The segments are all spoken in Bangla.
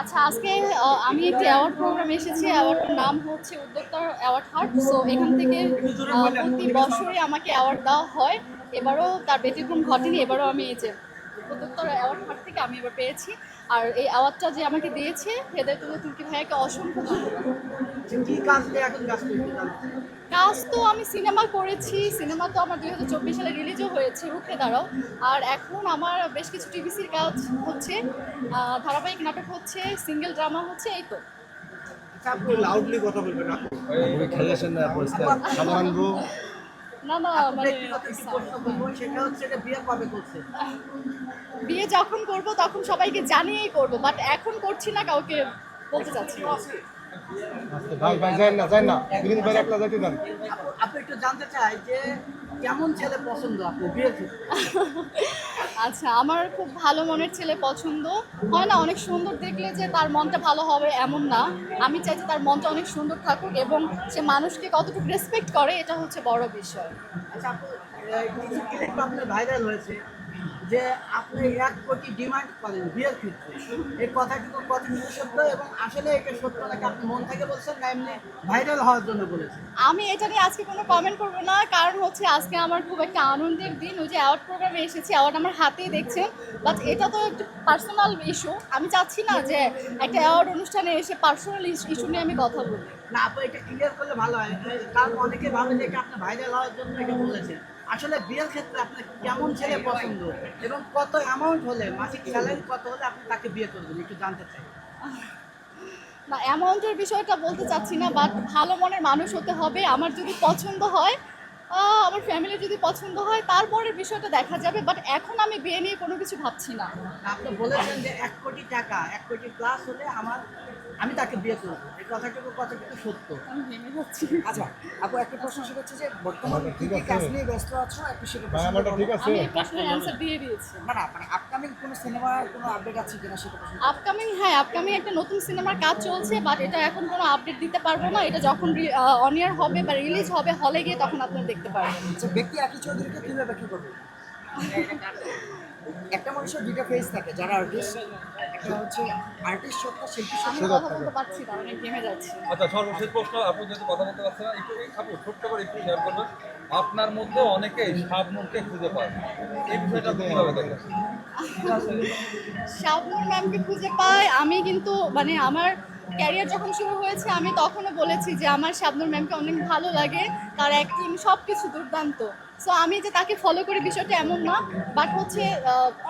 আচ্ছা আজকে আমি একটি অ্যাওয়ার্ড প্রোগ্রামে এসেছি। অ্যাওয়ার্ডের নাম হচ্ছে উদ্যোক্তা অ্যাওয়ার্ড হার্ট সো এখান থেকে প্রতি বছরই আমাকে অ্যাওয়ার্ড দেওয়া হয়। এবারও তার ব্যতিক্রম ঘটেনি, এবারও আমি এই যে উদ্যোক্তার অ্যাওয়ার্ড হার্ট থেকে আমি এবার পেয়েছি। আর এই অ্যাওয়ার্ডটা যে আমাকে দিয়েছে, হেদায়তুল্লাহ তুর্কি ভাইয়াকে অসংখ্য ধন্যবাদ। কাজ তো আমি সিনেমা করেছি সিনেমা তো আমার দুই হাজার চব্বিশ সালে রিলিজও হয়েছে রুখে দাঁড়াও। আর এখন আমার বেশ কিছু টিভিসির কাজ হচ্ছে ধারাবাহিক নাটক হচ্ছে সিঙ্গেল ড্রামা হচ্ছে এই তো। আচ্ছা না না না মানে বিয়ে কবে করছে? বিয়ে যখন করব তখন সবাইকে জানিয়েই করব বাট এখন করছি না কাউকে বলতে চাচ্ছি। ভাই ভাই যাই না যাই না। বিভিন্ন ভাই একলা যাইতে দেন। আপনি একটু জানতে চাই যে কেমন ছেলে পছন্দ আপনার বিয়ের আচ্ছা আমার খুব ভালো মনের ছেলে পছন্দ। হয় না অনেক সুন্দর দেখলে যে তার মনটা ভালো হবে এমন না। আমি চাই যে তার মনটা অনেক সুন্দর থাকুক এবং সে মানুষকে কতটুকু রেসপেক্ট করে এটা হচ্ছে বড় বিষয়। আচ্ছা আপনার ভাইরাল হয়েছে। যে আপনি এক কোটি ডিমান্ড করেন বিয়ের ক্ষেত্রে। এই কথাটুকু কতটুকু সত্য এবং আসলে এটা সত্য নাকি আপনি মন থেকে বলছেন না এমনি ভাইরাল হওয়ার জন্য বলেছেন? আমি এটা নিয়ে আজকে কোনো কমেন্ট করব না কারণ হচ্ছে আজকে আমার খুব একটা আনন্দের দিন। ওই যে অ্যাওয়ার্ড প্রোগ্রামে এসেছি অ্যাওয়ার্ড আমার হাতেই দেখছেন। বাট এটা তো একটু পার্সোনাল ইস্যু আমি চাচ্ছি না যে একটা অ্যাওয়ার্ড অনুষ্ঠানে এসে পার্সোনাল ইস্যু নিয়ে আমি কথা বলি। না আপু এটা ক্লিয়ার করলে ভালো হয়। কারণ অনেকে ভাবে যে এটা আপনি ভাইরাল হওয়ার জন্য এটা বলেছেন। আসলে বিয়ের ক্ষেত্রে আপনার কেমন ছেলে পছন্দ এবং কত অ্যামাউন্ট হলে, মাসিক স্যালারি কত হলে আপনি তাকে বিয়ে করবেন? একটু জানতে চাই। না অ্যামাউন্টের বিষয়টা বলতে চাচ্ছি না বাট ভালো মনের মানুষ হতে হবে। আমার যদি পছন্দ হয় আমার ফ্যামিলি যদি পছন্দ হয় তারপরের বিষয়টা দেখা যাবে বাট এখন আমি বিয়ে নিয়ে কোনো কিছু ভাবছি না। আপনি বলেছেন যে এক কোটি টাকা এক কোটি প্লাস হলে আমার আমি তাকে বিয়ে করব। এই কথাটুকু কতটুকু সত্য। আচ্ছা আপু একটা প্রশ্ন সেটা হচ্ছে যে বর্তমানে কি কি কাজ নিয়ে ব্যস্ত আছো? একটু সেটা ভাই প্রশ্ন আমারটা ঠিক আছে। আমি এই প্রশ্নের অ্যান্সার দিয়ে দিয়েছি। না না মানে আপকামিং কোনো সিনেমার কোনো আপডেট আছে কিনা সেটা প্রশ্ন আপকামিং হ্যাঁ আপকামিং একটা নতুন সিনেমার কাজ চলছে বাট এটা এখন কোনো আপডেট দিতে পারব না। এটা যখন অন ইয়ার হবে বা রিলিজ হবে হলে গিয়ে তখন আপনারা দেখতে পারবেন আচ্ছা ব্যক্তি একই চৌধুরীকে কীভাবে কি করবে? একটা মানুষের দুইটা ফেস থাকে যারা আর্টিস্ট একটা হচ্ছে আর্টিস্ট সত্তা শিল্পী সত্তা। কথা বলতে পারছি না অনেক ঘেমে যাচ্ছি। আচ্ছা সর্বশেষ প্রশ্ন আপনি যেহেতু কথা বলতে পারছেন না একটু আপু ছোট্ট করে একটু শেয়ার করবেন। আপনার মধ্যে অনেকেই শাবনুরকে খুঁজে পায় এই বিষয়টা কীভাবে দেখেন? শাবনুর ম্যামকে খুঁজে পাই আমি কিন্তু মানে আমার ক্যারিয়ার যখন শুরু হয়েছে, আমি তখনও বলেছি যে আমার শাবনুর ম্যামকে অনেক ভালো লাগে। তার অ্যাক্টিং সব কিছু দুর্দান্ত। সো আমি যে তাকে ফলো করি বিষয়টা এমন না বাট হচ্ছে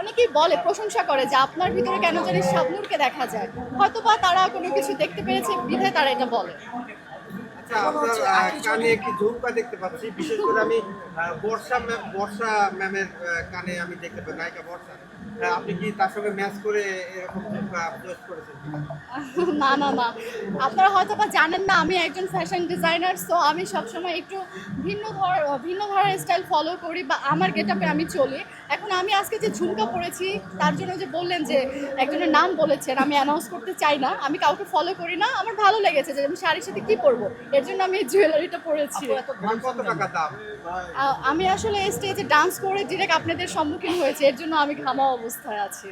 অনেকেই বলে, প্রশংসা করে যে আপনার ভিতরে কেন জানি শাবনুরকে দেখা যায়। হয়তো বা তারা কোনো কিছু দেখতে পেরেছে, বিধায় তারা এটা বলে। আচ্ছা আপনার কানে একটি ঝুমকা দেখতে পাচ্ছি। বিশেষ করে আমি বর্ষা ম্যাম বর্ষা ম্যামের কানে আমি দেখতে পাই নায়িকা বর্ষা। আপনি কি তার সঙ্গে ম্যাচ করে এরকম ঝুমকা করেছেন? না না না। আপনারা হয়তো বা জানেন না আমি একজন ফ্যাশন ডিজাইনার সো আমি সবসময় একটু ভিন্ন ধর ভিন্ন ধরনের স্টাইল ফলো করি বা আমার গেটআপে আমি চলি। এখন আমি আজকে যে ঝুমকা পরেছি তার জন্য যে বললেন যে একজনের নাম বলেছেন আমি অ্যানাউন্স করতে চাই না। আমি কাউকে ফলো করি না। আমার ভালো লেগেছে যে আমি শাড়ির সাথে কি পরবো? এর জন্য আমি জুয়েলারিটা পরেছি। এত কত টাকা দাম? আমি আসলে স্টেজে ডান্স করে ডিরেক্ট আপনাদের সম্মুখীন হয়েছে এর জন্য আমি ঘামা অবস্থায় আছি।